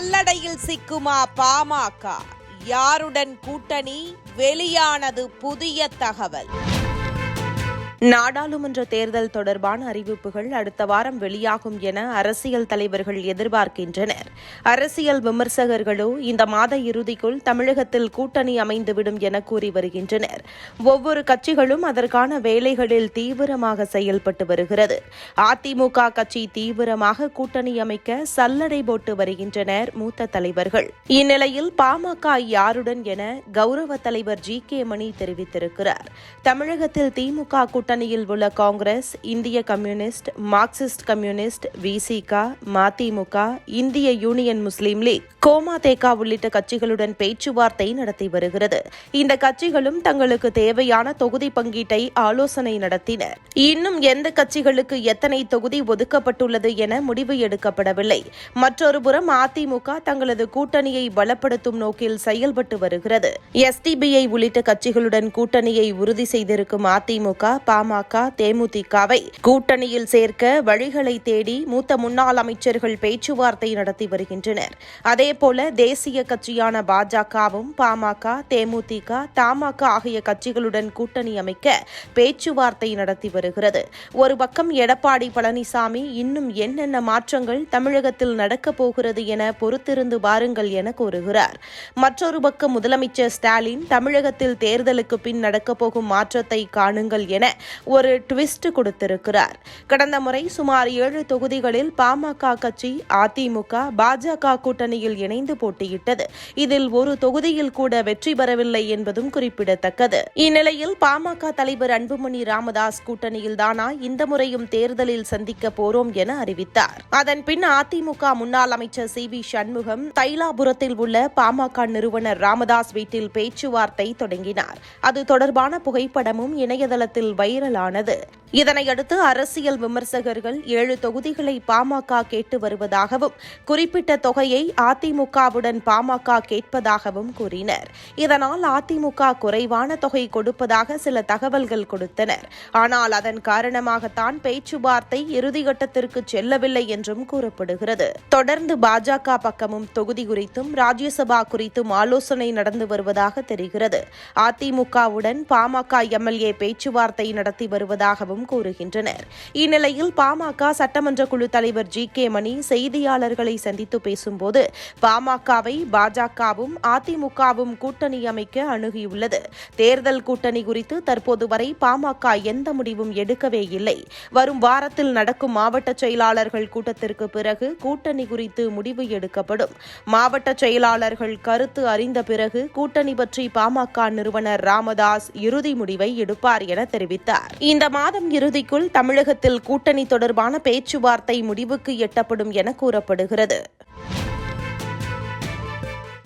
கல்லடையில் சிக்குமா பாமக? யாருடன் கூட்டணி? வெளியானது புதிய தகவல். நாடாளுமன்ற தேர்தல் தொடர்பான அறிவிப்புகள் அடுத்த வாரம் வெளியாகும் என அரசியல் தலைவர்கள் எதிர்பார்க்கின்றனர். அரசியல் விமர்சகர்களோ இந்த மாத இறுதிக்குள் தமிழகத்தில் கூட்டணி அமைந்துவிடும் என கூறி வருகின்றனர். ஒவ்வொரு கட்சிகளும் அதற்கான வேலைகளில் தீவிரமாக செயல்பட்டு வருகிறது. அதிமுக கட்சி தீவிரமாக கூட்டணி அமைக்க சல்லடை போட்டு வருகின்றனர் மூத்த தலைவர்கள். இந்நிலையில் பாமக யாருடன் என கௌரவ தலைவர் ஜி கே மணி தெரிவித்திருக்கிறார். தமிழகத்தில் திமுக கூட்டணியில் உள்ள காங்கிரஸ் இந்திய கம்யூனிஸ்ட் மார்க்சிஸ்ட் கம்யூனிஸ்ட் விசிக மதிமுக இந்திய யூனியன் முஸ்லீம் லீக். கோமாதேகா உள்ளிட்ட கட்சிகளுடன் பேச்சுவார்த்தை நடத்தி வருகிறது. இந்த கட்சிகளும் தங்களுக்கு தேவையான தொகுதி பங்கீட்டை ஆலோசனை நடத்தினர். இன்னும் எந்த கட்சிகளுக்கு எத்தனை தொகுதி ஒதுக்கப்பட்டுள்ளது என முடிவு எடுக்கப்படவில்லை. மற்றொரு புறம் அதிமுக தங்களது கூட்டணியை பலப்படுத்தும் நோக்கில் செயல்பட்டு வருகிறது. எஸ்டிபிஐ உள்ளிட்ட கட்சிகளுடன் கூட்டணியை உறுதி செய்திருக்கும் அதிமுக பாமக தேமுதிகவை கூட்டணியில் சேர்க்க வழிகளை தேடி மூத்த முன்னாள் அமைச்சர்கள் பேச்சுவார்த்தை நடத்தி வருகின்றனர். அதேபோல தேசிய கட்சியான பாஜகவும் பாமக தேமுதிக தமாக ஆகிய கட்சிகளுடன் கூட்டணி அமைக்க பேச்சுவார்த்தை நடத்தி வருகிறது. ஒரு பக்கம் எடப்பாடி பழனிசாமி இன்னும் என்னென்ன மாற்றங்கள் தமிழகத்தில் நடக்கப் போகிறது என பொறுத்திருந்து பாருங்கள் என கூறுகிறார். மற்றொரு பக்கம் முதலமைச்சர் ஸ்டாலின் தமிழகத்தில் தேர்தலுக்கு பின் நடக்கப் போகும் மாற்றத்தை காணுங்கள் என ஒரு ட்விஸ்ட் கொடுத்திருக்கிறார். கடந்த முறை சுமார் ஏழு தொகுதிகளில் பாமக கட்சி அதிமுக பாஜக கூட்டணியில் இணைந்து போட்டியிட்டது. இதில் ஒரு தொகுதியில் கூட வெற்றி பெறவில்லை என்பதும் குறிப்பிடத்தக்கது. இந்நிலையில் பாமக தலைவர் அன்புமணி ராமதாஸ் கூட்டணியில் தானா இந்த முறையும் தேர்தலில் சந்திக்க போறோம் என அறிவித்தார். அதன் பின் அதிமுக முன்னாள் அமைச்சர் சி வி சண்முகம் தைலாபுரத்தில் உள்ள பாமக நிறுவனர் ராமதாஸ் வீட்டில் பேச்சுவார்த்தை தொடங்கினார். அது தொடர்பான புகைப்படமும் இணையதளத்தில் வைரலானது. இதனையடுத்து அரசியல் விமர்சகர்கள் ஏழு தொகுதிகளை பாமக கேட்டு வருவதாகவும் குறிப்பிட்ட தொகையை அதிமுகவுடன் பாமக கேட்பதாகவும் கூறினர். இதனால் அதிமுக குறைவான தொகை கொடுப்பதாக சில தகவல்கள் கொடுத்தனர். ஆனால் அதன் காரணமாகத்தான் பேச்சுவார்த்தை இறுதிகட்டத்திற்கு செல்லவில்லை என்றும் கூறப்படுகிறது. தொடர்ந்து பாஜக பக்கமும் தொகுதி குறித்தும் ராஜ்யசபா குறித்தும் ஆலோசனை நடந்து வருவதாக தெரிகிறது. அதிமுகவுடன் பாமக எம்எல்ஏ பேச்சுவார்த்தை நடத்தி வருவதாகவும் என்றும் கூறுகின்றனர். இந்நிலையில் பாமக சட்டமன்ற குழு தலைவர் ஜி. கே. மணி செய்தியாளர்களை சந்தித்து பேசும்போது பாமகவை பாஜகவும் அதிமுகவும் கூட்டணி அமைக்க அணுகியுள்ளது. தேர்தல் கூட்டணி குறித்து தற்போது வரை பாமக எந்த முடிவும் எடுக்கவே இல்லை. வரும் வாரத்தில் நடக்கும் மாவட்ட செயலாளர்கள் கூட்டத்திற்கு பிறகு கூட்டணி குறித்து முடிவு எடுக்கப்படும். மாவட்ட செயலாளர்கள் கருத்து அறிந்த பிறகு கூட்டணி பற்றி பாமக நிறுவனர் ராமதாஸ் இறுதி முடிவை எடுப்பார் என தெரிவித்தார். இந்த மாதம் இறுதிக்குள் தமிழகத்தில் கூட்டணி தொடர்பான பேச்சுவார்த்தை முடிவுக்கு எட்டப்படும் என கூறப்படுகிறது.